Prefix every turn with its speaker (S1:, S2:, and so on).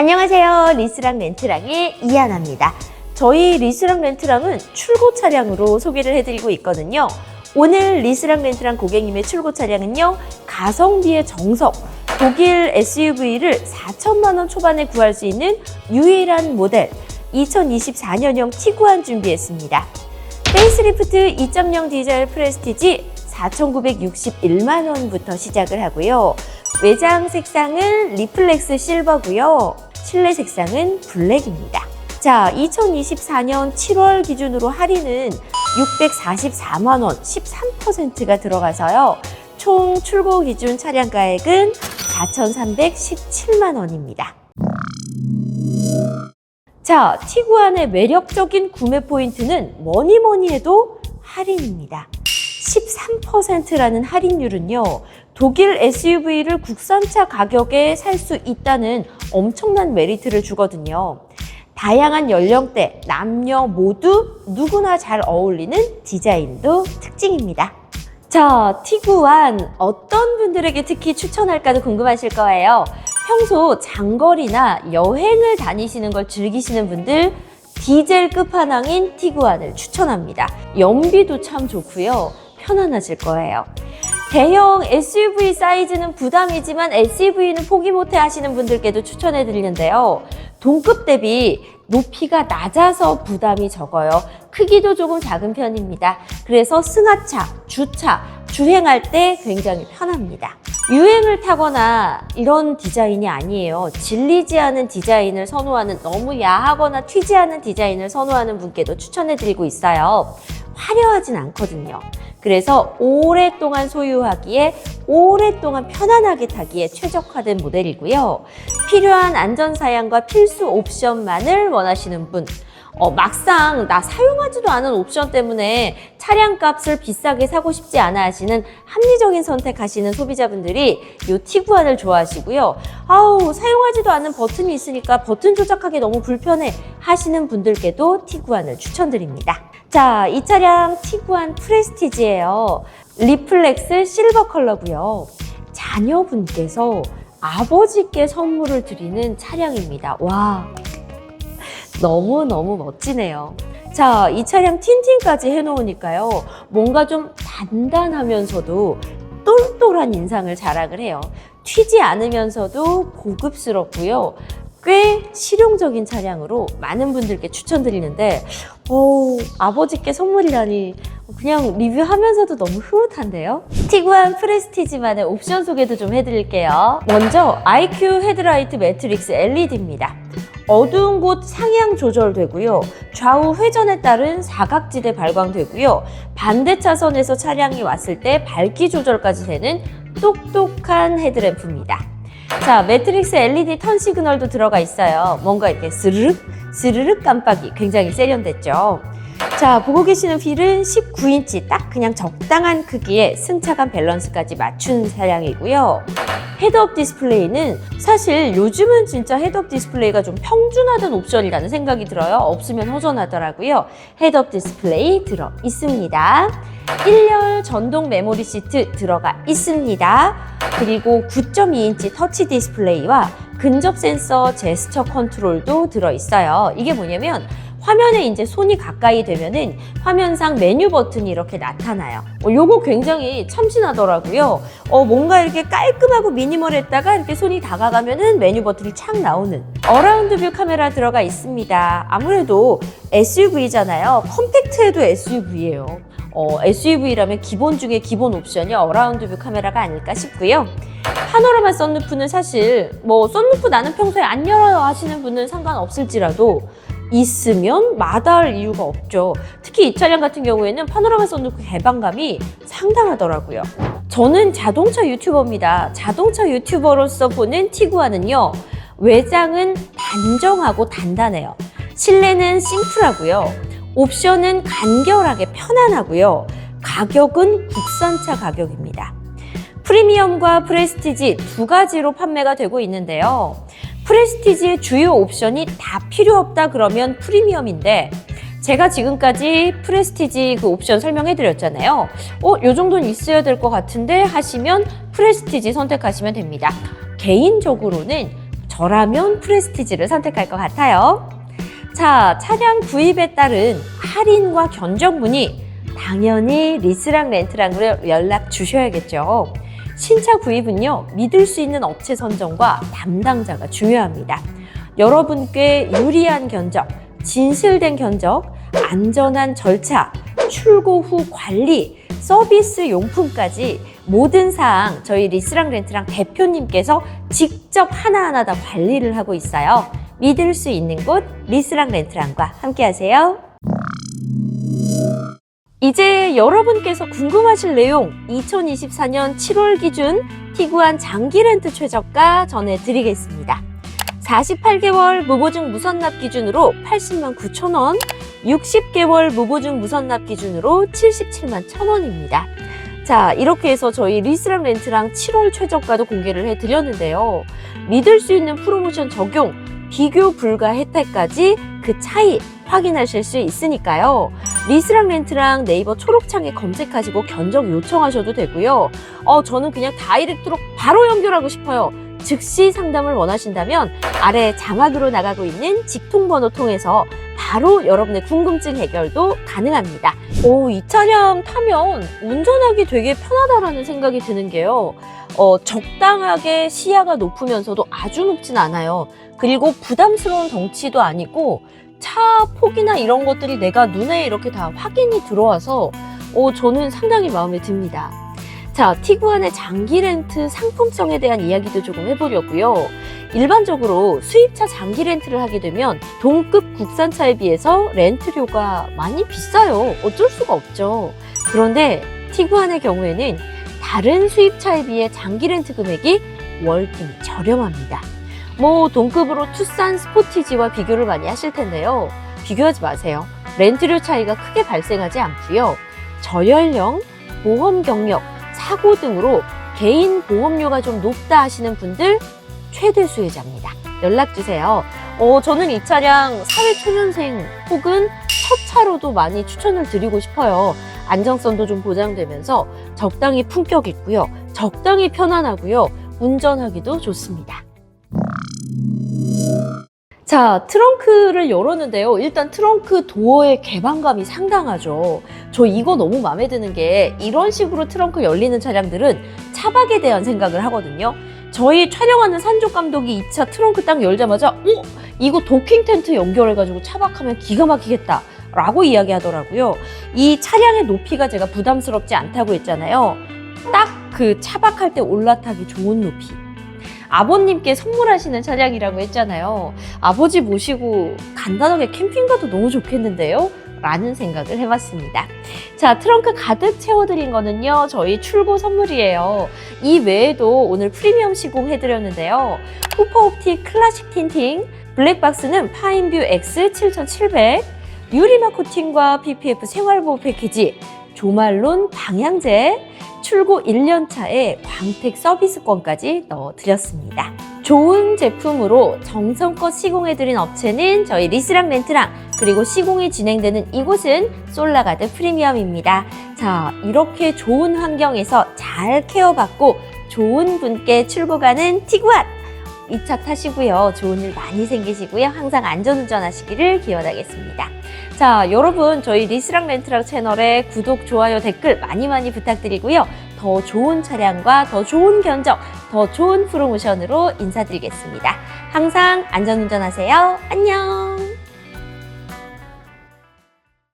S1: 안녕하세요. 리스랑 렌트랑의 이하나입니다. 저희 리스랑 렌트랑은 출고 차량으로 소개를 해드리고 있거든요. 오늘 리스랑 렌트랑 고객님의 출고 차량은요. 가성비의 정석, 독일 SUV를 4천만 원 초반에 구할 수 있는 유일한 모델 2024년형 티구안 준비했습니다. 페이스리프트 2.0 디젤 프레스티지 4,961만 원부터 시작을 하고요. 외장 색상은 리플렉스 실버고요. 실내 색상은 블랙입니다. 자, 2024년 7월 기준으로 할인은 644만 원, 13%가 들어가서요. 총 출고 기준 차량 가액은 4,317만 원입니다. 자, 티구안의 매력적인 구매 포인트는 뭐니 뭐니 해도 할인입니다. 13%라는 할인율은요, 독일 SUV를 국산차 가격에 살 수 있다는 엄청난 메리트를 주거든요. 다양한 연령대, 남녀 모두 누구나 잘 어울리는 디자인도 특징입니다. 자, 티구안 어떤 분들에게 특히 추천할까도 궁금하실 거예요. 평소 장거리나 여행을 다니시는 걸 즐기시는 분들 디젤 끝판왕인 티구안을 추천합니다. 연비도 참 좋고요. 편안하실 거예요. 대형 SUV 사이즈는 부담이지만 SUV는 포기 못해 하시는 분들께도 추천해 드리는데요. 동급 대비 높이가 낮아서 부담이 적어요. 크기도 조금 작은 편입니다. 그래서 승하차, 주차, 주행할 때 굉장히 편합니다. 유행을 타거나 이런 디자인이 아니에요. 질리지 않은 디자인을 선호하는 너무 야하거나 튀지 않은 디자인을 선호하는 분께도 추천해 드리고 있어요. 화려하진 않거든요. 그래서 오랫동안 소유하기에 오랫동안 편안하게 타기에 최적화된 모델이고요. 필요한 안전사양과 필수 옵션만을 원하시는 분, 어, 막상 나 사용하지도 않은 옵션 때문에 차량 값을 비싸게 사고 싶지 않아 하시는 합리적인 선택하시는 소비자분들이 이 티구안을 좋아하시고요. 아우, 사용하지도 않은 버튼이 있으니까 버튼 조작하기 너무 불편해 하시는 분들께도 티구안을 추천드립니다. 자, 이 차량 티구안 프레스티지예요. 리플렉스 실버 컬러고요. 자녀분께서 아버지께 선물을 드리는 차량입니다. 와, 너무너무 멋지네요. 자, 이 차량 틴팅까지 해놓으니까요. 뭔가 좀 단단하면서도 똘똘한 인상을 자랑을 해요. 튀지 않으면서도 고급스럽고요. 꽤 실용적인 차량으로 많은 분들께 추천드리는데, 오, 아버지께 선물이라니 그냥 리뷰하면서도 너무 흐뭇한데요? 티구안 프레스티지만의 옵션 소개도 좀 해드릴게요. 먼저 IQ 헤드라이트 매트릭스 LED입니다. 어두운 곳 상향 조절되고요. 좌우 회전에 따른 사각지대 발광되고요. 반대 차선에서 차량이 왔을 때 밝기 조절까지 되는 똑똑한 헤드램프입니다. 자, 매트릭스 LED 턴 시그널도 들어가 있어요. 뭔가 이렇게 스르륵, 스르륵 깜빡이 굉장히 세련됐죠. 자, 보고 계시는 휠은 19인치 딱 그냥 적당한 크기에 승차감 밸런스까지 맞춘 차량이고요. 헤드업 디스플레이는 사실 요즘은 진짜 헤드업 디스플레이가 좀 평준화된 옵션이라는 생각이 들어요. 없으면 허전하더라고요. 헤드업 디스플레이 들어 있습니다. 1열 전동 메모리 시트 들어가 있습니다. 그리고 9.2인치 터치 디스플레이와 근접 센서 제스처 컨트롤도 들어 있어요. 이게 뭐냐면 화면에 이제 손이 가까이 되면은 화면상 메뉴 버튼이 이렇게 나타나요. 어, 요거 굉장히 참신하더라고요. 어, 뭔가 이렇게 깔끔하고 미니멀했다가 이렇게 손이 다가가면은 메뉴 버튼이 착 나오는 어라운드 뷰 카메라 들어가 있습니다. 아무래도 SUV잖아요. 컴팩트해도 SUV예요. 어, SUV라면 기본 중에 기본 옵션이 어라운드 뷰 카메라가 아닐까 싶고요. 파노라마 썬루프는 사실 뭐 썬루프 나는 평소에 안 열어요 하시는 분은 상관없을지라도 있으면 마다할 이유가 없죠. 특히 이 차량 같은 경우에는 파노라마 썬루프 개방감이 상당하더라고요. 저는 자동차 유튜버입니다. 자동차 유튜버로서 보는 티구안은요. 외장은 단정하고 단단해요. 실내는 심플하고요. 옵션은 간결하게 편안하고요. 가격은 국산차 가격입니다. 프리미엄과 프레스티지 두 가지로 판매가 되고 있는데요. 프레스티지의 주요 옵션이 다 필요 없다 그러면 프리미엄인데 제가 지금까지 프레스티지 그 옵션 설명해 드렸잖아요. 어, 요 정도는 있어야 될 것 같은데 하시면 프레스티지 선택하시면 됩니다. 개인적으로는 저라면 프레스티지를 선택할 것 같아요. 자, 차량 구입에 따른 할인과 견적 문의 당연히 리스랑 렌트랑으로 연락 주셔야겠죠. 신차 구입은요, 믿을 수 있는 업체 선정과 담당자가 중요합니다. 여러분께 유리한 견적, 진실된 견적, 안전한 절차, 출고 후 관리, 서비스 용품까지 모든 사항 저희 리스랑 렌트랑 대표님께서 직접 하나하나 다 관리를 하고 있어요. 믿을 수 있는 곳 리스랑 렌트랑과 함께 하세요. 이제 여러분께서 궁금하실 내용 2024년 7월 기준 티구안 장기 렌트 최저가 전해드리겠습니다. 48개월 무보증 무선납 기준으로 80만 9천 원, 60개월 무보증 무선납 기준으로 77만 1천 원입니다. 자, 이렇게 해서 저희 리스랑 렌트랑 7월 최저가도 공개를 해드렸는데요. 믿을 수 있는 프로모션 적용, 비교 불가 혜택까지 그 차이 확인하실 수 있으니까요. 리스랑 렌트랑 네이버 초록창에 검색하시고 견적 요청하셔도 되고요. 어, 저는 그냥 다이렉트로 바로 연결하고 싶어요. 즉시 상담을 원하신다면 아래 자막으로 나가고 있는 직통번호 통해서 바로 여러분의 궁금증 해결도 가능합니다. 오, 이 차량 타면 운전하기 되게 편하다라는 생각이 드는 게요. 어, 적당하게 시야가 높으면서도 아주 높진 않아요. 그리고 부담스러운 덩치도 아니고 차 폭이나 이런 것들이 내가 눈에 이렇게 다 확인이 들어와서 어, 저는 상당히 마음에 듭니다. 자, 티구안의 장기 렌트 상품성에 대한 이야기도 조금 해보려고요. 일반적으로 수입차 장기 렌트를 하게 되면 동급 국산차에 비해서 렌트료가 많이 비싸요. 어쩔 수가 없죠. 그런데 티구안의 경우에는 다른 수입차에 비해 장기 렌트 금액이 월등히 저렴합니다. 뭐 동급으로 투싼 스포티지와 비교를 많이 하실 텐데요. 비교하지 마세요. 렌트료 차이가 크게 발생하지 않고요. 저연령, 보험 경력, 사고 등으로 개인 보험료가 좀 높다 하시는 분들 최대 수혜자입니다. 연락 주세요. 어, 저는 이 차량 사회 초년생 혹은 첫 차로도 많이 추천을 드리고 싶어요. 안정성도 좀 보장되면서 적당히 품격 있고요. 적당히 편안하고요. 운전하기도 좋습니다. 자, 트렁크를 열었는데요. 일단 트렁크 도어의 개방감이 상당하죠. 저 이거 너무 마음에 드는 게 이런 식으로 트렁크 열리는 차량들은 차박에 대한 생각을 하거든요. 저희 촬영하는 산조 감독이 이 차 트렁크 딱 열자마자 어? 이거 도킹 텐트 연결해가지고 차박하면 기가 막히겠다. 라고 이야기하더라고요. 이 차량의 높이가 제가 부담스럽지 않다고 했잖아요. 딱 그 차박할 때 올라타기 좋은 높이. 아버님께 선물하시는 차량이라고 했잖아요. 아버지 모시고 간단하게 캠핑 가도 너무 좋겠는데요? 라는 생각을 해봤습니다. 자, 트렁크 가득 채워드린 거는요, 저희 출고 선물이에요. 이 외에도 오늘 프리미엄 시공해드렸는데요. 후퍼 옵틱 클래식 틴팅, 블랙박스는 파인뷰 X 7700, 유리막 코팅과 PPF 생활보호 패키지, 조말론 방향제, 출고 1년 차에 광택 서비스권까지 넣어드렸습니다. 좋은 제품으로 정성껏 시공해드린 업체는 저희 리스랑 렌트랑 그리고 시공이 진행되는 이곳은 솔라가드 프리미엄입니다. 자, 이렇게 좋은 환경에서 잘 케어받고 좋은 분께 출고 가는 티구안! 이차 타시고요. 좋은 일 많이 생기시고요. 항상 안전운전 하시기를 기원하겠습니다. 자, 여러분, 저희 리스랑 렌트랑 채널에 구독, 좋아요, 댓글 많이 많이 부탁드리고요. 더 좋은 차량과 더 좋은 견적, 더 좋은 프로모션으로 인사드리겠습니다. 항상 안전운전 하세요. 안녕!